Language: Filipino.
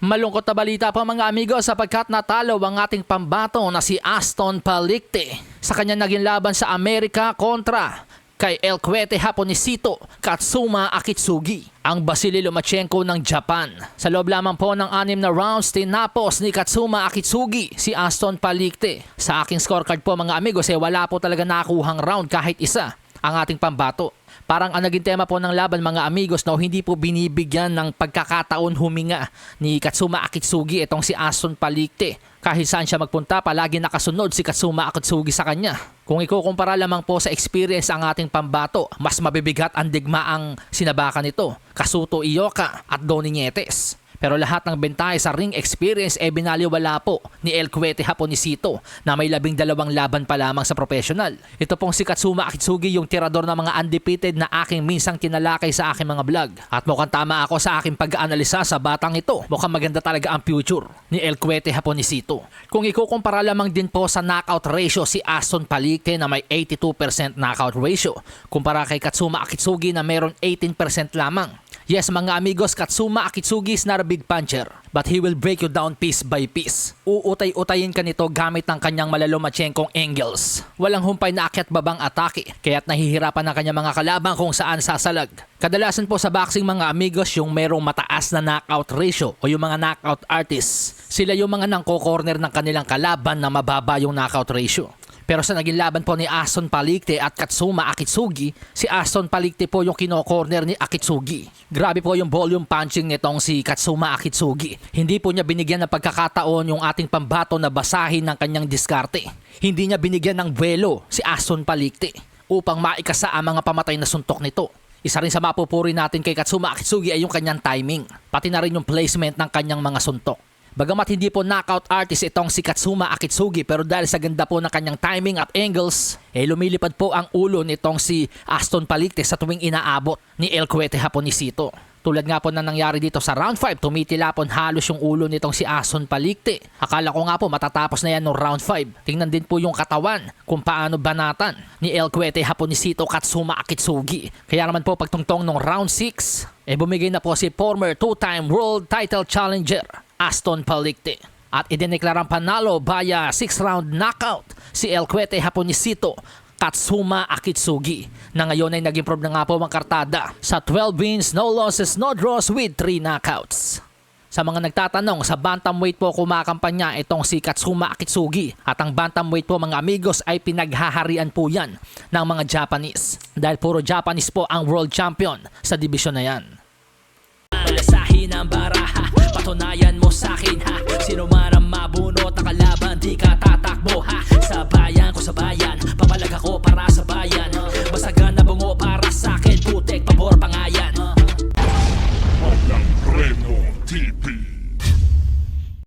Malungkot na balita po mga amigo sapagkat natalo ang ating pambato na si Aston Palicte sa kanya naging laban sa Amerika kontra kay El Cuete Japonesito Katsuma Akitsugi, ang Basili Lomachenko ng Japan. Sa loob lamang po ng anim na rounds, tinapos ni Katsuma Akitsugi si Aston Palicte. Sa aking scorecard po mga amigos, eh, wala po talaga nakuhang round kahit isa ang ating pambato. Parang ang naging tema po ng laban mga amigos no, hindi po binibigyan ng pagkakataon huminga ni Katsuma Akitsugi itong si Aston Palicte. Kahit saan siya magpunta, palagi nakasunod si Katsuma Akitsugi sa kanya. Kung ikukumpara lamang po sa experience ang ating pambato, mas mabibigat ang digma ang sinabakan nito. Kasuto Iyoka at Donny Nietes. Pero lahat ng bentahe sa ring experience e binaliwala po ni El Cuete Japonesito na may labing dalawang laban pa lamang sa professional. Ito pong si Katsuma Akitsugi yung tirador ng mga undefeated na aking minsang tinalakay sa aking mga vlog. At mukhang tama ako sa aking pag-aanalisa sa batang ito. Mukhang maganda talaga ang future ni El Cuete Japonesito. Kung ikukumpara lamang din po sa knockout ratio si Aston Palicte na may 82% knockout ratio kumpara kay Katsuma Akitsugi na meron 18% lamang. Yes mga amigos, Katsuma Akitsugi is not a big puncher, but he will break you down piece by piece. Uutay-utayin ka nito gamit ng kanyang malalumachenкong angles. Walang humpay na akyat babang atake, kaya't nahihirapan ng kanyang mga kalabang kung saan sasalag. Kadalasan po sa boxing mga amigos yung merong mataas na knockout ratio o yung mga knockout artists. Sila yung mga nangko-corner ng kanilang kalaban na mababa yung knockout ratio. Pero sa naging laban po ni Aston Palicte at Katsuma Akitsugi, si Aston Palicte po yung kino-corner ni Akitsugi. Grabe po yung volume punching nitong si Katsuma Akitsugi. Hindi po niya binigyan ng pagkakataon yung ating pambato na basahin ng kanyang diskarte. Hindi niya binigyan ng buwelo si Aston Palicte upang maikasa ang mga pamatay na suntok nito. Isa rin sa mapupuri natin kay Katsuma Akitsugi ay yung kanyang timing, pati na rin yung placement ng kanyang mga suntok. Bagamat hindi po knockout artist itong si Katsuma Akitsugi pero dahil sa ganda po ng kanyang timing at angles, eh lumilipad po ang ulo nitong si Aston Palicte sa tuwing inaabot ni El Cuete Japonesito. Tulad nga po na nangyari dito sa round 5, tumitilapon halos yung ulo nitong si Aston Palicte. Akala ko nga po matatapos na yan no round 5. Tingnan din po yung katawan kung paano banatan ni El Cuete Japonesito Katsuma Akitsugi. Kaya naman po pagtungtong nung round 6, eh bumigay na po si former two-time world title challenger Aston Palicte. At idineklarang panalo via 6-round knockout si El Cuete Japonesito Katsuma Akitsugi na ngayon ay naging prob na nga po ang kartada sa 12 wins, no losses, no draws with 3 knockouts. Sa mga nagtatanong, sa bantamweight po kumakampanya itong si Katsuma Akitsugi at ang bantamweight po mga amigos ay pinaghaharian po yan ng mga Japanese dahil puro Japanese po ang world champion sa division na yan. Malasahin ang baraha Patunayan mo sa'kin ha? Sino man ang mabunot na kalaban Di ka tatakbo ha? Sa bayan ko sa bayan Papalag ako.